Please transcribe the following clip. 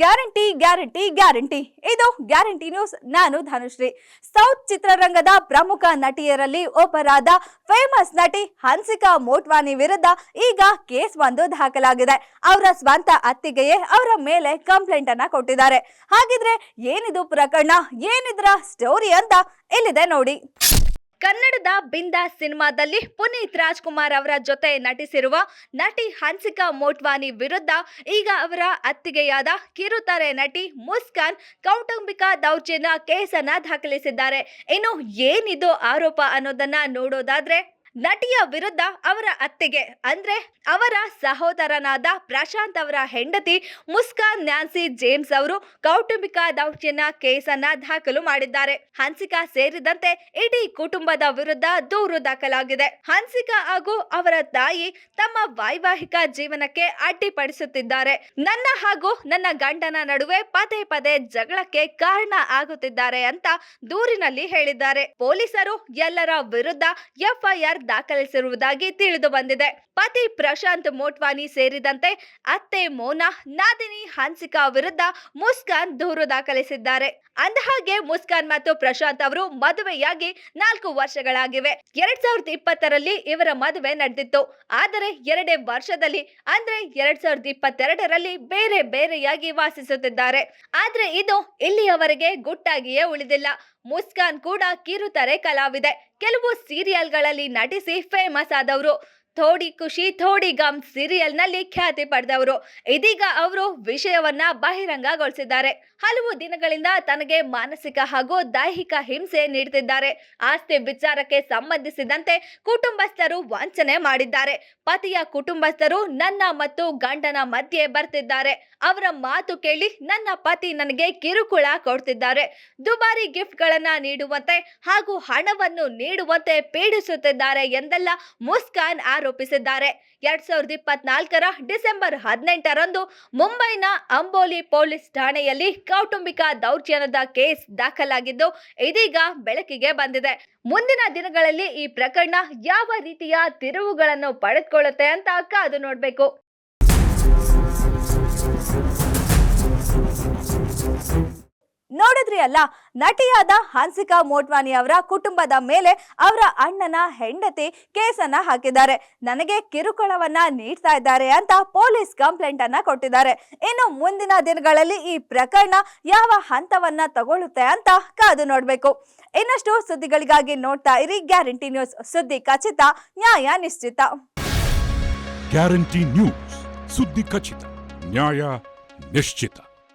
Guarantee guarantee guarantee. ಇದು guarantee news. ನಾನು Dhanushree. South ಚಿತ್ರರಂಗದ ಪ್ರಮುಖ ನಟಿಯರಲ್ಲಿ ಒಬ್ಬರಾದ ಫೇಮಸ್ ನಟಿ ಹನ್ಸಿಕಾ ಮೋಟ್ವಾನಿ ವಿರುದ್ಧ ಈಗ ಕೇಸ್ ಒಂದು ದಾಖಲಾಗಿದೆ. ಅವರ ಸ್ವಂತ ಅತ್ತಿಗೆಯೇ ಅವರ ಮೇಲೆ ಕಂಪ್ಲೇಂಟ್ ಅನ್ನ ಕೊಟ್ಟಿದ್ದಾರೆ. ಹಾಗಿದ್ರೆ ಏನಿದು ಪ್ರಕರಣ? ಏನಿದ್ರ ಸ್ಟೋರಿ ಅಂತ ಇಲ್ಲಿದೆ ನೋಡಿ. ಕನ್ನಡದ ಬಿಂದಾ ಸಿನಿಮಾದಲ್ಲಿ ಪುನೀತ್ ರಾಜ್ಕುಮಾರ್ ಅವರ ಜೊತೆ ನಟಿಸಿರುವ ನಟಿ ಹನ್ಸಿಕಾ ಮೋಟ್ವಾನಿ ವಿರುದ್ಧ ಈಗ ಅವರ ಅತ್ತಿಗೆಯಾದ ಕಿರುತರೆ ನಟಿ ಮುಸ್ಕಾನ್ ಕೌಟುಂಬಿಕ ದೌರ್ಜನ್ಯ ಕೇಸನ್ನ ದಾಖಲಿಸಿದ್ದಾರೆ. ಇನ್ನು ಏನಿದು ಆರೋಪ ಅನ್ನೋದನ್ನ ನೋಡೋದಾದ್ರೆ ನಟಿಯ ವಿರುದ್ಧ ಅವರ ಅತ್ತೆಗೆ ಅಂದ್ರೆ ಅವರ ಸಹೋದರನಾದ ಪ್ರಶಾಂತ್ ಅವರ ಹೆಂಡತಿ ಮುಸ್ಕಾನ್ ನ್ಯಾನ್ಸಿ ಜೇಮ್ಸ್ ಅವರು ಕೌಟುಂಬಿಕ ದೌರ್ಜನ್ಯ ಕೇಸನ್ನ ದಾಖಲು ಮಾಡಿದ್ದಾರೆ. ಹನ್ಸಿಕಾ ಸೇರಿದಂತೆ ಇಡೀ ಕುಟುಂಬದ ವಿರುದ್ಧ ದೂರು ದಾಖಲಾಗಿದೆ. ಹನ್ಸಿಕಾ ಹಾಗೂ ಅವರ ತಾಯಿ ತಮ್ಮ ವೈವಾಹಿಕ ಜೀವನಕ್ಕೆ ಅಡ್ಡಿಪಡಿಸುತ್ತಿದ್ದಾರೆ. ನನ್ನ ಹಾಗೂ ನನ್ನ ಗಂಡನ ನಡುವೆ ಪದೇ ಪದೇ ಜಗಳಕ್ಕೆ ಕಾರಣ ಆಗುತ್ತಿದ್ದಾರೆ ಅಂತ ದೂರಿನಲ್ಲಿ ಹೇಳಿದ್ದಾರೆ. ಪೊಲೀಸರು ಎಲ್ಲರ ವಿರುದ್ಧ ಎಫ್ಐಆರ್ ದಾಖಲಿಸಿರುವುದಾಗಿ ತಿಳಿದು ಬಂದಿದೆ. ಪತಿ ಪ್ರಶಾಂತ್ ಮೋಟ್ವಾನಿ ಸೇರಿದಂತೆ ಅತ್ತೆ ಮೋನಾ, ನಾದಿನಿ, ಹನ್ಸಿಕಾ ವಿರುದ್ಧ ಮುಸ್ಕಾನ್ ದೂರು ದಾಖಲಿಸಿದ್ದಾರೆ. ಅಂದಹಾಗೆ, ಮುಸ್ಕಾನ್ ಮತ್ತು ಪ್ರಶಾಂತ್ ಅವರು ಮದುವೆಯಾಗಿ ನಾಲ್ಕು ವರ್ಷಗಳಾಗಿವೆ. ಎರಡ್ ಸಾವಿರದ ಇಪ್ಪತ್ತರಲ್ಲಿ ಇವರ ಮದುವೆ ನಡೆದಿತ್ತು. ಆದರೆ, ಎರಡೇ ವರ್ಷದಲ್ಲಿ, ಅಂದ್ರೆ ಎರಡ್ ಸಾವಿರದ ಇಪ್ಪತ್ತೆರಡರಲ್ಲಿ ಬೇರೆ ಬೇರೆಯಾಗಿ ವಾಸಿಸುತ್ತಿದ್ದಾರೆ. ಆದ್ರೆ, ಇದು ಇಲ್ಲಿಯವರೆಗೆ ಗುಟ್ಟಾಗಿಯೇ ಉಳಿದಿಲ್ಲ. ಮುಸ್ಕಾನ್ ಕೂಡ ಕಿರುತರೆ ಕಲಾವಿದೆ. ಕೆಲವು ಸೀರಿಯಲ್ಗಳಲ್ಲಿ ನಟಿಸಿ ಫೇಮಸ್ ಆದವರು. ಥೋಡಿ ಖುಷಿ, ಥೋಡಿ ಗಮ್ ಸೀರಿಯಲ್ನಲ್ಲಿ ಖ್ಯಾತಿ ಪಡೆದವರು. ಇದೀಗ ಅವರು ವಿಷಯವನ್ನ ಬಹಿರಂಗಗೊಳಿಸಿದ್ದಾರೆ. ಹಲವು ದಿನಗಳಿಂದ ತನಗೆ ಮಾನಸಿಕ ಹಾಗೂ ದೈಹಿಕ ಹಿಂಸೆ ನೀಡುತ್ತಿದ್ದಾರೆ ಆಸ್ತಿ ವಿಚಾರಕ್ಕೆ ಸಂಬಂಧಿಸಿದಂತೆ ಕುಟುಂಬಸ್ಥರು ವಂಚನೆ ಮಾಡಿದ್ದಾರೆ. ಪತಿಯ ಕುಟುಂಬಸ್ಥರು ನನ್ನ ಮತ್ತು ಗಂಡನ ಮಧ್ಯೆ ಬರ್ತಿದ್ದಾರೆ. ಅವರ ಮಾತು ಕೇಳಿ ನನ್ನ ಪತಿ ನನಗೆ ಕಿರುಕುಳ ಕೊಡ್ತಿದ್ದಾರೆ. ದುಬಾರಿ ಗಿಫ್ಟ್ಗಳನ್ನ ನೀಡುವಂತೆ ಹಾಗೂ ಹಣವನ್ನು ನೀಡುವಂತೆ ಪೀಡಿಸುತ್ತಿದ್ದಾರೆ ಎಂದೆಲ್ಲ ಮುಸ್ಕಾನ್ ಆರೋಪಿಸಿದ್ದಾರೆ. ಎರಡ್ ಸಾವಿರದ ಇಪ್ಪತ್ನಾಲ್ಕರ ಡಿಸೆಂಬರ್ ಹದಿನೆಂಟರಂದು ಮುಂಬೈನ ಅಂಬೋಲಿ ಪೊಲೀಸ್ ಠಾಣೆಯಲ್ಲಿ ಕೌಟುಂಬಿಕ ದೌರ್ಜನ್ಯದ ಕೇಸ್ ದಾಖಲಾಗಿದ್ದು, ಇದೀಗ ಬೆಳಕಿಗೆ ಬಂದಿದೆ. ಮುಂದಿನ ದಿನಗಳಲ್ಲಿ ಈ ಪ್ರಕರಣ ಯಾವ ರೀತಿಯ ತಿರುವುಗಳನ್ನು ಪಡೆದುಕೊಳ್ಳುತ್ತೆ ಅಂತ ಕಾದು ನೋಡಬೇಕು. ಅಲ್ಲ, ನಟಿಯಾದ ಹಾನ್ಸಿಕಾ ಮೋಟ್ವಾನಿ ಅವರ ಕುಟುಂಬದ ಮೇಲೆ ಅವರ ಅಣ್ಣನ ಹೆಂಡತಿ ಕೇಸನ್ನ ಹಾಕಿದ್ದಾರೆ. ನನಗೆ ಕಿರುಕುಳವನ್ನ ನೀಡ್ತಾ ಇದ್ದಾರೆ ಅಂತ ಪೊಲೀಸ್ ಕಂಪ್ಲೇಂಟ್ ಅನ್ನ ಕೊಟ್ಟಿದ್ದಾರೆ. ಇನ್ನು ಮುಂದಿನ ದಿನಗಳಲ್ಲಿ ಈ ಪ್ರಕರಣ ಯಾವ ಹಂತವನ್ನ ತಗೊಳ್ಳುತ್ತೆ ಅಂತ ಕಾದು ನೋಡ್ಬೇಕು. ಇನ್ನಷ್ಟು ಸುದ್ದಿಗಳಿಗಾಗಿ ನೋಡ್ತಾ ಇರಿ ಗ್ಯಾರಂಟಿ ನ್ಯೂಸ್. ಸುದ್ದಿ ಖಚಿತ, ನ್ಯಾಯ ನಿಶ್ಚಿತ. ಗ್ಯಾರಂಟಿ ನ್ಯೂಸ್, ಸುದ್ದಿ ಖಚಿತ, ನ್ಯಾಯ ನಿಶ್ಚಿತ.